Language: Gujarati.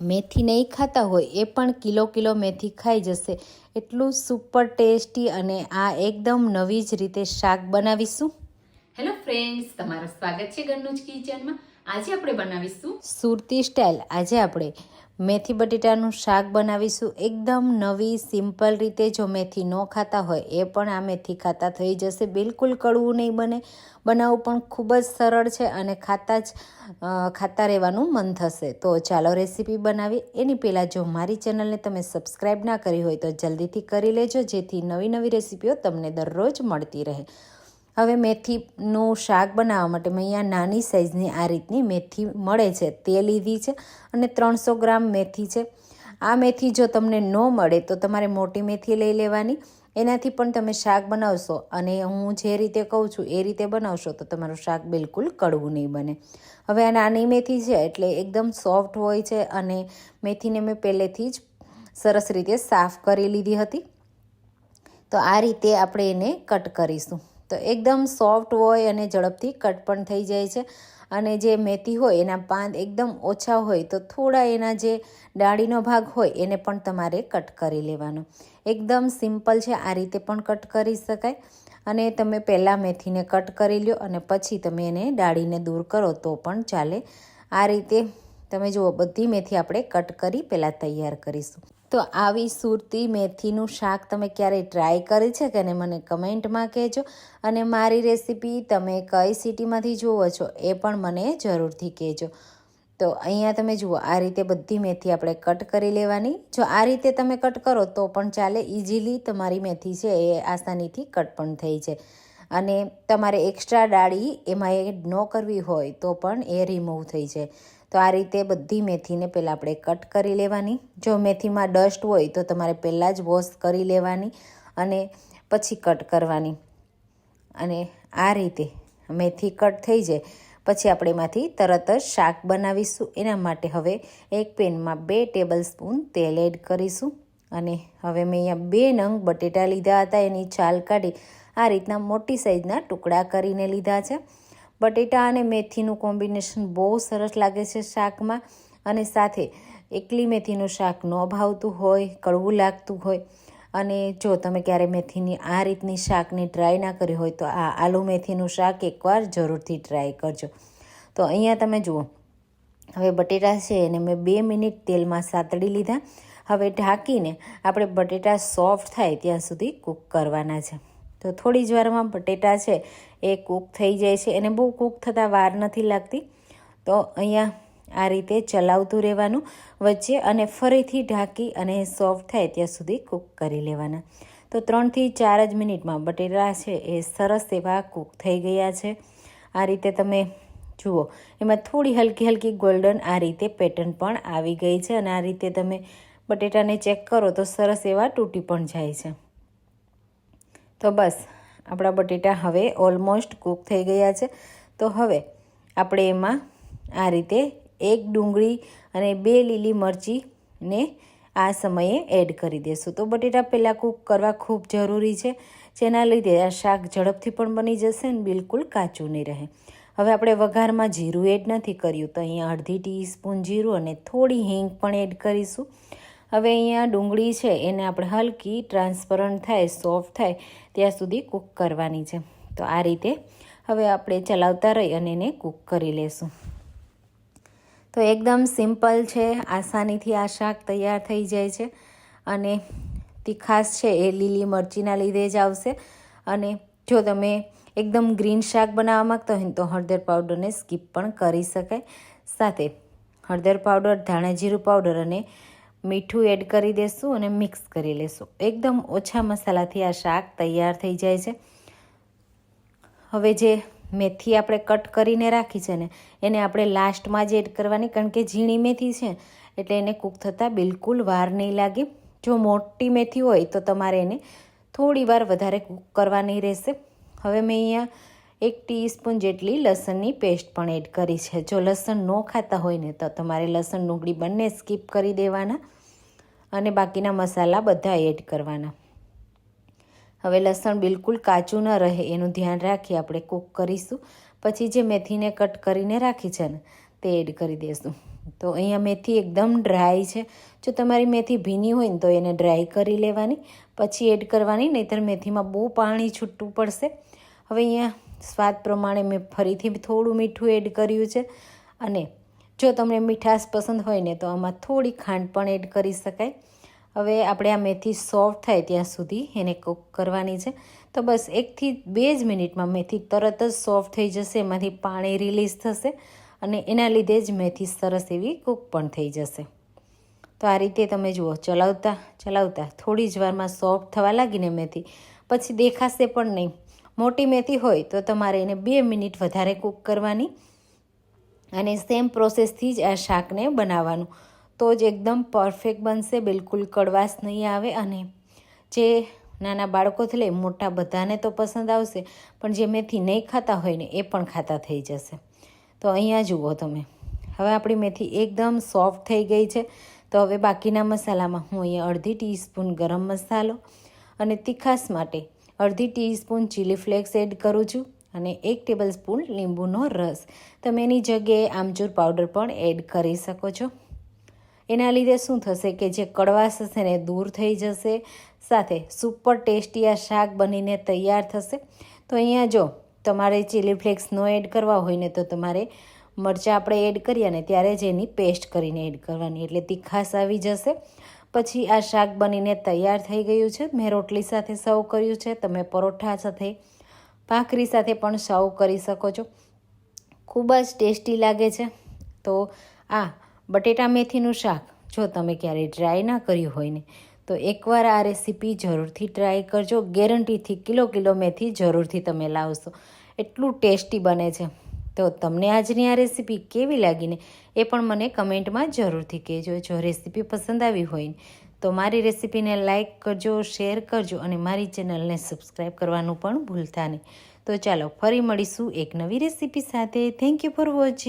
મેથી નહીં ખાતા હોય એ પણ કિલો કિલો મેથી ખાઈ જશે. એટલું સુપર ટેસ્ટી અને આ એકદમ નવી જ રીતે શાક બનાવીશું. હેલો ફ્રેન્ડ્સ તમારું સ્વાગત છે ગન્નુજ કિચનમાં આજે આપણે બનાવીશું સુરતી સ્ટાઇલ આજે આપણે મેથી બટેટાનું શાક બનાવીશું. એકદમ નવી, સિમ્પલ રીતે જો મેથી ન ખાતા હોય, એ પણ આ મેથી ખાતા થઈ જશે. બિલકુલ કડવું નહીં બને. બનાવવું પણ ખૂબ જ સરળ છે અને ખાતા જ ખાતા રહેવાનું મન થશે. તો ચાલો રેસીપી બનાવી એની પહેલાં જો મારી ચેનલને તમે સબસ્ક્રાઈબ ના કરી હોય તો જલ્દીથી કરી લેજો, જેથી નવી નવી રેસીપીઓ તમને દરરોજ મળતી રહે. હવે મેથીનું શાક બનાવવા માટે મેં અહીંયા નાની સાઇઝની આ રીતની મેથી મળે છે, તે લીધી છે અને ત્રણસો ગ્રામ મેથી છે. આ મેથી જો તમને ન મળે તો તમારે મોટી મેથી લઈ લેવાની. એનાથી પણ તમે શાક બનાવશો અને હું જે રીતે કહું છું એ રીતે બનાવશો તો તમારું શાક બિલકુલ કડવું નહીં બને. હવે આ નાની મેથી છે એટલે એકદમ સોફ્ટ હોય છે અને મેથીને મેં પહેલેથી જ સરસ રીતે સાફ કરી લીધી હતી. તો આ રીતે આપણે એને કટ કરીશું. તો એકદમ સોફ્ટ હોય અને ઝડપથી કટ પણ થઈ જાય છે. અને જે મેથી હોય, એના પાંદ એકદમ ઓછા હોય, તો થોડા એના જે ડાળીનો ભાગ હોય, એને પણ તમારે કટ કરી લેવાનો. એકદમ સિમ્પલ છે, આ રીતે પણ કટ કરી શકાય. અને તમે પહેલાં મેથીને કટ કરી લો અને પછી તમે એને ડાળીને દૂર કરો, તો પણ ચાલે. આ રીતે તમે જુઓ, બધી મેથી આપણે કટ કરી પહેલાં તૈયાર કરીશું. તો આવી સુરતી મેથીનું શાક તમે ક્યારેય ટ્રાય કરી છે કે ને મને કમેન્ટમાં કહેજો. અને મારી રેસીપી તમે કઈ સિટીમાંથી જુઓ છો એ પણ મને જરૂરથી કહેજો. તો અહીંયા તમે જુઓ, આ રીતે બધી મેથી આપણે કટ કરી લેવાની. જો આ રીતે તમે કટ કરો તો પણ ચાલે ઇઝીલી તમારી મેથી છે એ આસાનીથી કટ પણ થઈ છે અને તમારે એક્સ્ટ્રા ડાળી એમાં એ ન કરવી હોય તો પણ એ રિમૂવ થઈ જાય. તો આ રીતે બધી મેથીને પહેલાં આપણે કટ કરી લેવાની. જો મેથીમાં ડસ્ટ હોય તો તમારે પહેલાં જ વોશ કરી લેવાની અને પછી કટ કરવાની. અને આ રીતે મેથી કટ થઈ જાય. પછી આપણે એમાંથી તરત જ શાક બનાવીશું. એના માટે હવે એક પેનમાં બે ટેબલ સ્પૂન તેલ એડ કરીશું. અને હવે મેં અહીંયા બે નંગ બટેટા લીધા હતા. એની છાલ કાઢી આ રીતના મોટી સાઈઝના ટુકડા કરીને લીધા છે. બટેટા અને મેથીનું કોમ્બિનેશન બહુ સરસ લાગે છે શાકમાં. અને સાથે એકલી મેથીનું શાક ન ભાવતું હોય, કડવું લાગતું હોય. અને જો તમે ક્યારે મેથીની આ રીતની શાકની ટ્રાય ના કરી હોય તો આ આલુ મેથીનું શાક એકવાર જરૂરથી ટ્રાય કરજો. તો અહીંયા તમે જુઓ. હવે બટેટા છે એને મેં બે મિનિટ તેલમાં સાતડી લીધા. હવે ઢાંકીને આપણે બટેટા સોફ્ટ થાય ત્યાં સુધી કૂક કરવાના છે. તો થોડી જ વારમાં બટેટા છે એ કૂક થઈ જાય છે. એને બહુ કૂક થતાં વાર નથી લાગતી. તો અહીંયા આ રીતે ચલાવતું રહેવાનું વચ્ચે અને ફરીથી ઢાંકી અને સોફ્ટ થાય ત્યાં સુધી કૂક કરી લેવાના. તો ત્રણથી ચાર જ મિનિટમાં બટેટા છે એ સરસ એવા કૂક થઈ ગયા છે. આ રીતે તમે જુઓ, એમાં થોડી હલકી હલકી ગોલ્ડન આ રીતે પેટર્ન પણ આવી ગઈ છે અને આ રીતે તમે બટેટાને ચેક કરો તો સરસ એવા તૂટી પણ જાય છે. તો બસ, આપણા બટેટા હવે ઓલમોસ્ટ કૂક થઈ ગયા છે. તો હવે આપણે એમાં આ રીતે એક ડુંગળી અને બે લીલી મરચીને આ સમયે એડ કરી દઈશું તો બટેટા પહેલાં કૂક કરવા ખૂબ જરૂરી છે. જેના લીધે આ શાક ઝડપથી પણ બની જશે અને બિલકુલ કાચું નહીં રહે. હવે આપણે વઘારમાં જીરું એડ નથી કર્યું. તો અહીંયા અડધી ટીસ્પૂન જીરું અને થોડી હિંગ પણ એડ કરીશું. હવે અહીંયા ડુંગળી છે, એને આપણે હલકી ટ્રાન્સપરન્ટ થાય, સોફ્ટ થાય, ત્યાં સુધી કૂક કરવાની છે. તો આ રીતે હવે આપણે ચલાવતા રહી અને એને કૂક કરી લેશું. તો એકદમ સિમ્પલ છે, આસાનીથી આ શાક તૈયાર થઈ જાય છે અને તીખાસ છે એ લીલી મરચીના લીધે જ આવશે. અને જો તમે એકદમ ગ્રીન શાક બનાવવા માગતા હોય તો હળદર પાવડરને સ્કીપ પણ કરી શકાય. સાથે હળદર પાવડર, ધાણા જીરું પાવડર અને મીઠું એડ કરી દેશું અને મિક્સ કરી લેશું. એકદમ ઓછા મસાલાથી આ શાક તૈયાર થઈ જાય છે. હવે જે મેથી આપણે કટ કરીને રાખી છે ને, એને આપણે લાસ્ટમાં જ એડ કરવાની, કારણ કે ઝીણી મેથી છે, એટલે એને કૂક થતાં બિલકુલ વાર નહીં લાગે. જો મોટી મેથી હોય તો તમારે એને થોડી વાર વધારે કૂક કરવાની રહેશે. હવે મેં અહીંયા એક ટીસ્પૂન જેટલી લસણની પેસ્ટ પણ એડ કરી છે. જો લસણ ન ખાતા હોય ને તો તમારે લસણ ડુંગળી બંને સ્કીપ કરી દેવાના અને બાકીના મસાલા બધા એડ કરવાના. હવે લસણ બિલકુલ કાચું ન રહે, એનું ધ્યાન રાખી આપણે કૂક કરીશું. પછી જે મેથીને કટ કરીને રાખી છે ને, તે એડ કરી દઈશું તો અહીંયા મેથી એકદમ ડ્રાય છે. જો તમારી મેથી ભીની હોય ને તો એને ડ્રાય કરી લેવાની, પછી એડ કરવાની, નહીંતર મેથીમાં બહુ પાણી છૂટવું પડશે. હવે અહીંયા સ્વાદ પ્રમાણે મેં ફરીથી થોડું મીઠું એડ કર્યું છે. અને જો તમને મીઠાશ પસંદ હોય ને તો આમાં થોડી ખાંડ પણ એડ કરી શકાય. હવે આપણે આ મેથી સોફ્ટ થાય ત્યાં સુધી એને કૂક કરવાની છે. તો બસ એકથી બે જ મિનિટમાં મેથી તરત જ સોફ્ટ થઈ જશે, એમાંથી પાણી રિલીઝ થશે અને એના લીધે જ મેથી સરસ એવી કૂક પણ થઈ જશે. તો આ રીતે તમે જુઓ, ચલાવતા ચલાવતા થોડી જ વારમાં સોફ્ટ થવા લાગીને મેથી. પછી દેખાશે પણ નહીં. મોટી મેથી હોય તો તમારે એને બે મિનિટ વધારે કૂક કરવાની અને સેમ પ્રોસેસથી જ આ શાકને બનાવવાનું. તો જ એકદમ પરફેક્ટ બનશે, બિલકુલ કડવાશ નહીં આવે અને જે નાના બાળકોથી લઈ મોટા બધાને તો પસંદ આવશે, પણ જે મેથી નહીં ખાતા હોય ને એ પણ ખાતા થઈ જશે. તો અહીંયા જુઓ તમે. હવે આપણી મેથી એકદમ સોફ્ટ થઈ ગઈ છે. તો હવે બાકીના મસાલામાં હું અહીંયા અડધી ટીસ્પૂન ગરમ મસાલો અને તીખાસ માટે અડધી ટીસ્પૂન ચીલી ફ્લેક્સ એડ કરું છું અને એક ટેબલ સ્પૂન લીંબુનો રસ. તમે એની જગ્યાએ આમચૂર પાવડર પણ એડ કરી શકો છો. એના લીધે શું થશે કે જે કડવાશ હશે ને દૂર થઈ જશે, સાથે સુપર ટેસ્ટી આ શાક બનીને તૈયાર થશે. તો અહીંયા જો તમારે ચીલી ફ્લેક્સ ન એડ કરવા હોય ને તો તમારે મરચાં આપણે એડ કરીએ ને ત્યારે જ એની પેસ્ટ કરીને એડ કરવાની. એટલે તીખાશ આવી જશે. પછી આ શાક બનીને તૈયાર થઈ ગયું છે. મેં રોટલી સાથે સર્વ કર્યું છે. તમે પરોઠા સાથે, ભાખરી સાથે પણ સર્વ કરી શકો છો. ખૂબ જ ટેસ્ટી લાગે છે. તો આ બટેટા મેથીનું શાક, જો તમે ક્યારેય ટ્રાય ના કર્યું હોય ને, તો એકવાર આ રેસીપી જરૂરથી ટ્રાય કરજો. ગેરંટીથી કિલો કિલો મેથી જરૂરથી તમે લાવશો. એટલું ટેસ્ટી બને છે. તો તમને આજની આ રેસીપી કેવી લાગીને એ પણ મને કમેન્ટમાં જરૂરથી કહેજો જો રેસીપી પસંદ આવી હોય તો મારી રેસીપીને લાઇક કરજો, શેર કરજો અને મારી ચેનલને સબસ્ક્રાઈબ કરવાનું પણ ભૂલતા નહીં. તો ચાલો ફરી મળીશું એક નવી રેસીપી સાથે. Thank you for watching